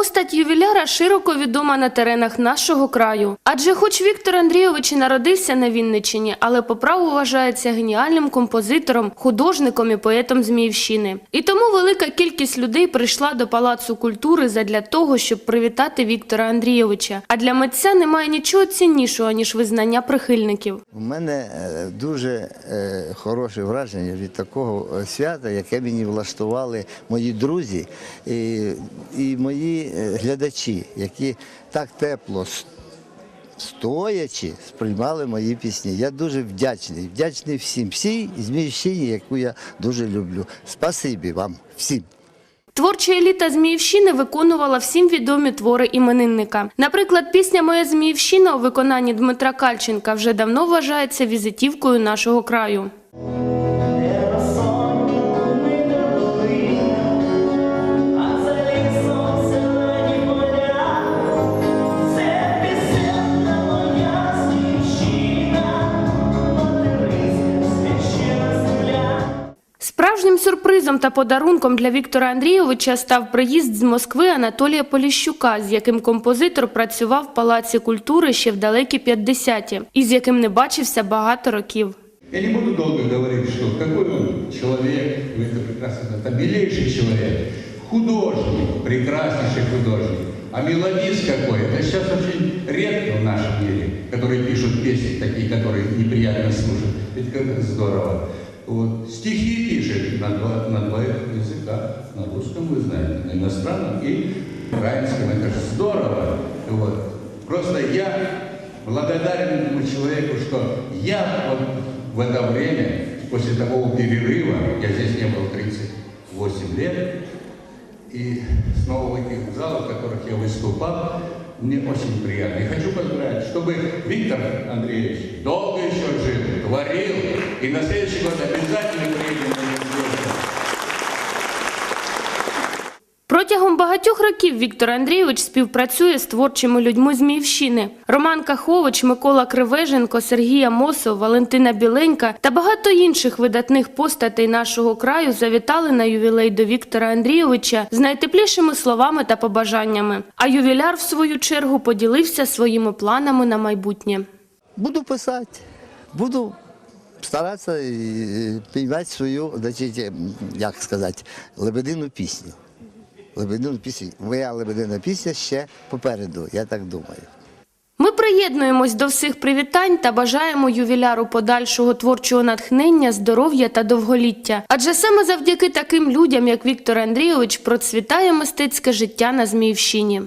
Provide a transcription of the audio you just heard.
Постать ювіляра широко відома на теренах нашого краю. Адже, хоч Віктор Андрійович і народився на Вінниччині, але по праву вважається геніальним композитором, художником і поетом Зміївщини. І тому велика кількість людей прийшла до Палацу культури задля того, щоб привітати Віктора Андрійовича. А для митця немає нічого ціннішого ніж визнання прихильників. У мене е, дуже е, хороше враження від такого е, свята, яке мені влаштували мої друзі і, і мої глядачі, які так тепло стоячи сприймали мої пісні. Я дуже вдячний, вдячний всім, всій зміївщині, яку я дуже люблю. Спасибі вам всім. Творча еліта Зміївщини виконувала всім відомі твори іменинника. Наприклад, пісня Моя Зміївщина у виконанні Дмитра Кальченка вже давно вважається візитівкою нашого краю. сюрпризом та подарунком для Віктора Андрійовича став приїзд з Москви Анатолія Поліщука, з яким композитор працював в Палаці культури ще в далекі 50-ті, і з яким не бачився багато років. Я не буду долго говорить, что какой он человек, вы это прекрасно знаете, это милейший человек, художник, прекраснейший художник, а мелодист какой, это сейчас очень редко в нашем мире, которые пишут песни такие, которые неприятно слушать, ведь как это здорово. Вот. Стихи пишет на два, на два языка, на русском, вы знаете, на иностранном и украинском, это же здорово. Вот. Просто я благодарен этому человеку, что я вот в это время, после такого перерыва, я здесь не был 38 лет, и снова в этих залах, в которых я выступал, мне очень приятно. И хочу поздравить, чтобы Виктор Андреевич долго и на следующий год обязательно приедем на Протягом багатьох років Віктор Андрійович співпрацює з творчими людьми Зміївщини. Роман Кахович, Микола Кривеженко, Сергія Мосов, Валентина Біленька та багато інших видатних постатей нашого краю завітали на ювілей до Віктора Андрійовича з найтеплішими словами та побажаннями. А ювіляр, в свою чергу, поділився своїми планами на майбутнє. Буду писати, буду старатися і свою, значить, як сказати, лебедину пісню. Лебедину пісню. Моя лебедина пісня ще попереду, я так думаю. Ми приєднуємось до всіх привітань та бажаємо ювіляру подальшого творчого натхнення, здоров'я та довголіття. Адже саме завдяки таким людям, як Віктор Андрійович, процвітає мистецьке життя на Зміївщині.